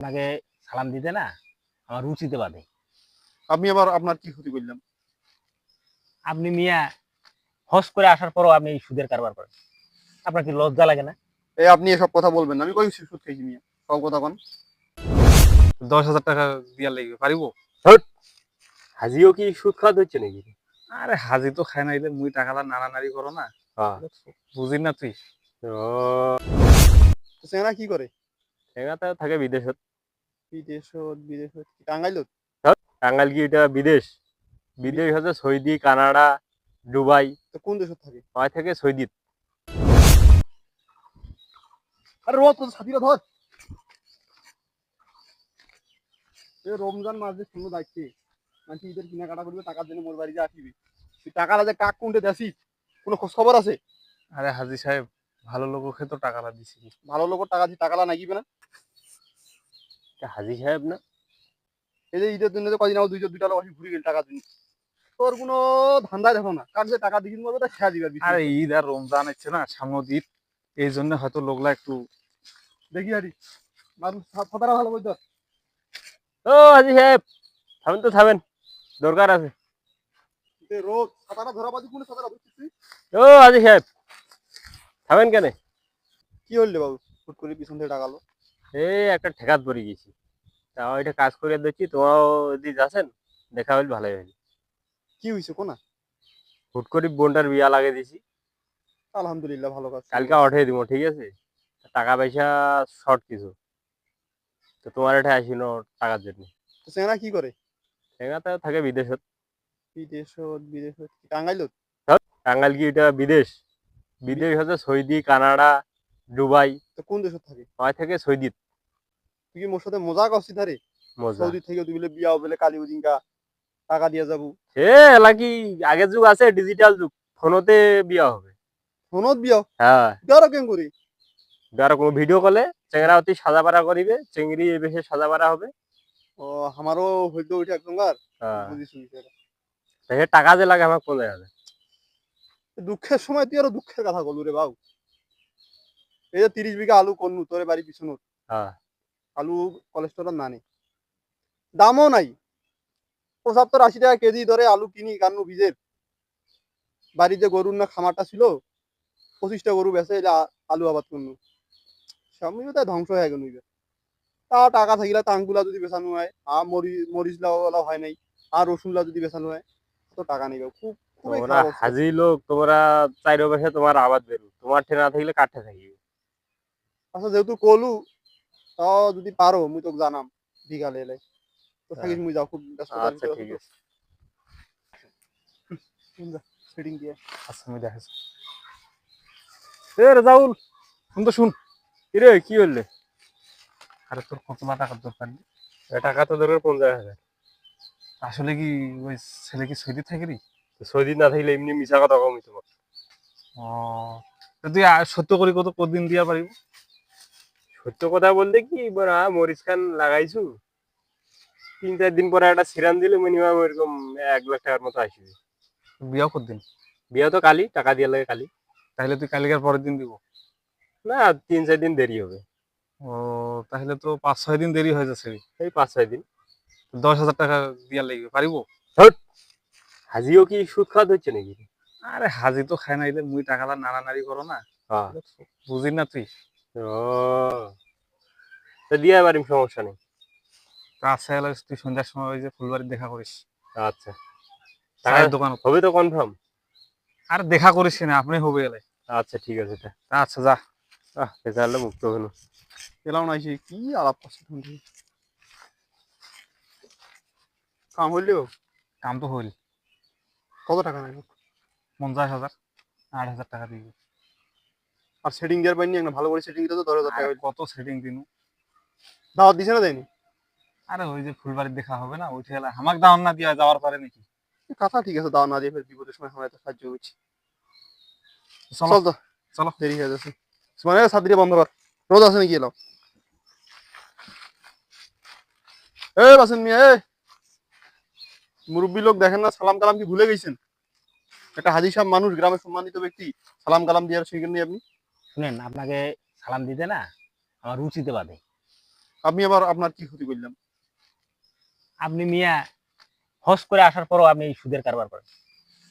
আপনাকে সালাম দিতে না আমার রুচিতে বাধে। আমি আবার আপনার কি ক্ষতি করলাম? আপনি মিয়া হস করে আসার পরও আপনি এই সুদের কারবার করেন। আপনার কি লজ্জা লাগে না? এই আপনি এসব কথা বলবেন না। আমি কই সুদ খাইছি মিয়া? সব কথা কন। দশ হাজার টাকা দিয়া লাগবে পারিব? হাজিও কি সুদ খাওয়া হচ্ছে নাকি? আরে হাজি তো খাই না এলে মুই টাকাটা নাড়ানাড়ি করো না। হ্যাঁ। বুঝি না তুই? সেনা কি করে? এগাতে থাকে বিদেশত। বিদেশত বিদেশত টাঙ্গাইলত? টাঙ্গাইল কি এটা বিদেশ? বিদেশ হচ্ছে সৌদি কানাডা দুবাই। তো কোন দেশত থাকে? ওই থেকে সৌদিত। আরে রোজ তো সাথীরা ধর। এ রমজান মাস যে শুনো দায়িত্বে মানে ঈদের কেনাকাটা করবে টাকার জন্য মোর বাড়িতে আসিবি। তুই টাকাটা যে কাক কোনটে দেসি কোনো খোঁজ খবর আছে? আরে হাজি সাহেব ভালো লোককে তো টাকাটা দিছি। ভালো লোকের টাকা দিয়ে টাকাটা নাগিবে না? হাজি সাহেব না? এই যে ঈদের জন্য কদিন আমার দুইটা দুইটা লোক ঘুরে গেল টাকার জন্য তোর কোনো ধান্দাই দেখো না। কার যে টাকা দিবি মতো খেয়া দিবে আরে ঈদ আর রমজান হচ্ছে না সামনে ঈদ। এই জন্য হয়তো লোকলা একটু দেখি হারি মানুষ সাতারা ভালো বলতো। ও হাজি সাহেব। থামেন তো থামেন। দরকার আছে। রোজ সাতারা ধরা বাজি কোন সাতারা বুঝছিস? ও হাজি সাহেব। থামেন কেন? কি হইলে বাবু? ফুট করে পিছন থেকে টাকালো এই একটা ঠেকাত পড়ে গেছি। তা এটা কাজ করে দিচ্ছি তোমারও যদি যাচ্ছেন দেখা হইলে ভালোই হইল। কি হয়েছে কোনা হুট করে বোনটার বিয়া লাগিয়ে দিছি। আলহামদুলিল্লাহ ভালো কাজ। কালকে উঠে দিব ঠিক আছে? টাকা পয়সা শর্ট কিছু। তো তোমার এটা আসিনো টাকার জন্য। তো সেনা কি করে? সেখানে থাকে বিদেশত। বিদেশত বিদেশত কি টাঙ্গাইলত? টাঙ্গাইল কি এটা বিদেশ? বিদেশ হচ্ছে সৌদি কানাডা দুবাই। তো কোন দেশত থাকে? ওই থেকে সৌদিত তুই কি মোর সাথে মজা করছিস ধারে? মজা। সৌদি থেকে তুই বলে বিয়া বলে কালী উদিনকা টাকা দিয়ে যাব। এ এলা কি আগের যুগ আছে ডিজিটাল যুগ। ফোনতে বিয়া হবে। ফোনত বিয়া? হ্যাঁ। কেন করি? কোনো ভিডিও কলে চেংরা অতি সাজা পাড়া করিবে চেংড়ি এই বেশি সাজা পাড়া হবে। ও আমারও হইতো ওইটা একদম আর হ্যাঁ। বুঝিস টাকা যে লাগে পনেরো হাজার দুঃখের সময় তুই আরও দুঃখের কথা বলু রে বাবু এই যে তিরিশ বিঘা আলু করনু তোর বাড়ি পিছনত হ্যাঁ। আলু কোলেস্টেরল না নেই দামও নাই। পঁচাত্তর আশি টাকা কেজি ধরে আলু কিনি কান্নু বীজের বাড়িতে গরুর না খামারটা ছিল পঁচিশটা গরু বেচে এলে আলু আবাদ করনু। সামনে তাই ধ্বংস হয়ে গেল তা টাকা থাকিলে টাঙ্গুলা যদি বেচানো হয় আর মরি মরিচ লাও হয় নাই আর রসুন লাউ যদি বেচানো হয় তো টাকা নেই খুব তোমরা হাজি লোক তোমরা চাইরো পাশে তোমার আবাদ বেরু। তোমার ঠে না থাকলে কাঠে থাকিবে। আচ্ছা যেহেতু কলু তাও যদি পারো মুই তোকে জানাম বিকালে এলে। তো থাকিস মুই যাও খুব ব্যস্ত আচ্ছা ঠিক আছে সেটিং দিয়ে। আচ্ছা আমি দেখাচ্ছি এ রাজাউল শুন। তো শুন কিরে কি বললে আরে তোর কতলা টাকার দরকার টাকা তো দরকার পঞ্চাশ হাজার আসলে কি ওই ছেলে কি সৌদি থাকে রে সৌদি না থাকলে এমনি মিশা কথা কমই তোমার ও তা তুই সত্য করে কত কদিন দিয়া পারিব সত্য কথা বলতে কি বড়া মরিচ খান লাগাইছু। তিন চার দিন পরে একটা সিরান দিলে মিনিমাম এরকম এক লাখ টাকার মতো আসবে বিয়াও কদিন বিয়া তো কালি টাকা দিয়ে লাগে কালি। তাহলে তুই কালিকার পরের দিন দিব। না তিন চার দিন দেরি হবে। ও তাহলে তো পাঁচ ছয় দিন দেরি হয়ে যাচ্ছে। এই পাঁচ ছয় দিন। দশ হাজার টাকা দিয়া লাগবে পারিব হাজিও কি সুদ খাওয়া হচ্ছে নাকি? আরে হাজি তো খাই না মুই টাকাটা নাড়ানাড়ি করো না। বুঝি না তুই? ও। তা দিয়ে পারিম সমস্যা নেই? তুই সন্ধ্যার সময় ওই যে দেখা করিস। আচ্ছা। টাকা চায়ের দোকান হবে তো কনফার্ম আর দেখা করিস না আপনি হবে এলে। আচ্ছা ঠিক আছে আচ্ছা যা। আহ বেচারলে মুক্ত হলো। এলাম না কি আলাপ করছে তুমি। কাম হইলে? কাম তো হইল। কত টাকা নেই পঞ্চাশ হাজার আট হাজার টাকা দিবি আর সেটিং দেওয়ার পাইনি একটা ভালো করে সেটিং দিতে তো দশ হাজার টাকা। কত সেটিং দিনু? দাওয়াত দিছে না দেয়নি? আরে ওই যে ফুলবাড়ির দেখা হবে না ওইটা এলা হামাক দাওয়ান না দিয়া যাওয়ার পারে নাকি? কথা ঠিক আছে দাওয়া না দিয়ে ফের বিপদের সময় আমরা এত সাহায্য করছি। চলো। তো। চলো। দেরি হয়ে যাচ্ছে। মানে সাদিরে বন্ধ কর। রোদ আছে নাকি এলাম এ বাসন মিয়া এ মুরব্বী লোক দেখেন না সালাম কালাম কি ভুলে গেছেন? একটা হাজি সাহেব মানুষ গ্রামের সম্মানিত ব্যক্তি। সালাম কালাম দিয়ে আর শিখেননি আপনি। শুনেন আপনাকে সালাম দিতে না আমার রুচিতে বাধে। আমি আবার আপনার কি ক্ষতি করলাম? আপনি মিয়া হজ করে আসার পরও আপনি এই সুদের কারবার করেন।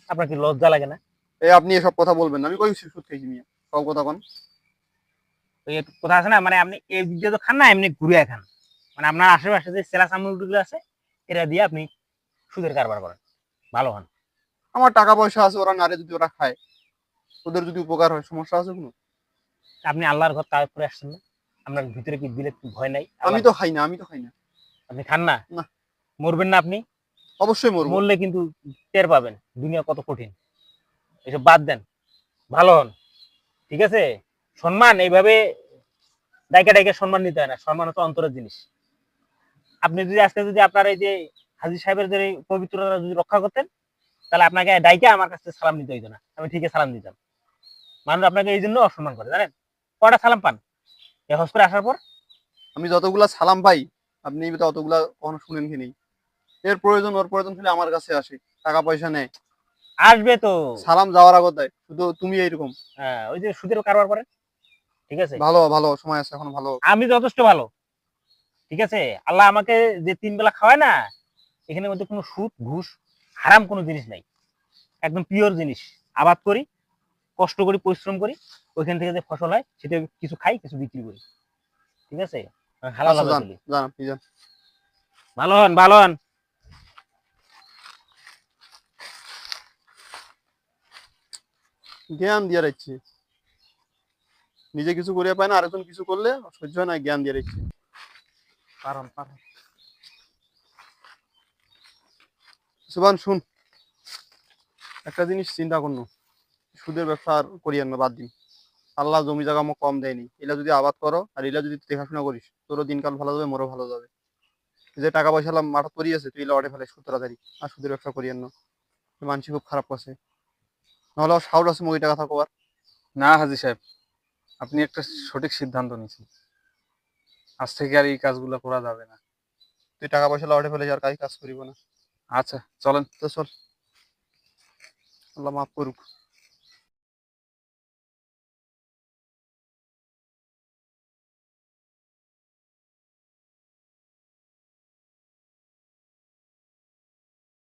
আপনার কি লজ্জা লাগে না? এই আপনি এসব কথা বলবেন না। আমি কই সুদ খাইছি মিয়া? সব কথা কন। কথা আছে না? মানে আপনি এই দিক দিয়ে তো খান না এমনি ঘুরে খান। মানে আপনার আশেপাশে যে সেলা সামগ্রীগুলো আছে এটা দিয়ে আপনি সুদের কারবার করেন। ভালো হন। আমার টাকা পয়সা আছে ওরা নারে যদি ওরা খায়। ওদের যদি উপকার হয় সমস্যা আছে কোনো? আপনি আল্লাহর ঘর তার করে আসছেন না? আপনার ভিতরে কি দিলে কি ভয় নাই? আমি তো খাই না আমি তো খাই না। আপনি খান না? না। মরবেন না আপনি? অবশ্যই মরবো। মরলে কিন্তু টের পাবেন দুনিয়া কত কঠিন। এসব বাদ দেন ভালো হন ঠিক আছে? সম্মান এইভাবে ডাইকা ডাইকা সম্মান নিতে হয় না সম্মান হচ্ছে অন্তরের জিনিস। আপনি যদি আজকে যদি আপনার এই যে হাজি সাহেবের যে পবিত্রতা যদি রক্ষা করতেন তাহলে আপনাকে ডাইকা আমার কাছে সালাম নিতে হইতো না। আমি ঠিকই সালাম দিতাম। মানুষ আপনাকে এই জন্য অসম্মান করে জানেন? কটা সালাম পান? এ হজ করে আসার পর? আমি যতগুলা সালাম পাই আপনি অতগুলা কখনো শুনেন কি নেই এর প্রয়োজন ওর প্রয়োজন হলে আমার কাছে আসে টাকা পয়সা নেয়। আসবে তো। সালাম যাওয়ার আগত শুধু তুমি এইরকম। হ্যাঁ ওই যে সুদের কারবার করেন? ঠিক আছে? ভালো ভালো সময় আছে এখন ভালো। আমি যথেষ্ট ভালো। ঠিক আছে? আল্লাহ আমাকে যে তিন বেলা খাওয়ায় না এখানে মধ্যে কোনো সুদ ঘুষ হারাম কোনো জিনিস নাই। একদম পিওর জিনিস। আবাদ করি কষ্ট করি পরিশ্রম করি ওইখান থেকে যে ফসল হয় সেটা কিছু খাই কিছু বিক্রি করি। ঠিক আছে? হালাল আচ্ছা, ভালো হন ভালো হন। জ্ঞান দিয়ে রাখছি। নিজে কিছু করিয়া পায় না আরেকজন কিছু করলে সহ্য হয় না জ্ঞান দিয়ে রাখছি। পারন পারন। সুবান শুন। একটা জিনিস চিন্তা করনো। সুদের ব্যবসা আর করিয়েন না বাদ দিন। আল্লাহ জমি জায়গা আমার কম দেয়নি। এলা যদি আবাদ করো আর এলা যদি দেখাশোনা করিস তোরও দিনকাল ভালো যাবে মোরও ভালো যাবে। যে টাকা পয়সা পড়ি আছে তুই এলা অটে ফেলে সুদ তাড়াতাড়ি আর সুদের ব্যবসা করিয়েন না। মানসিক খুব খারাপ করছে নাহলে সাউড আছে মুগিটা কথা কবার না হাজি সাহেব আপনি একটা সঠিক সিদ্ধান্ত নিয়েছেন। আজ থেকে আর এই কাজগুলো করা যাবে না। তুই টাকা পয়সা লটে ফেলে আর কাজ কাজ করিব না। আচ্ছা চলেন। তো চল। আল্লাহ মাফ করুক।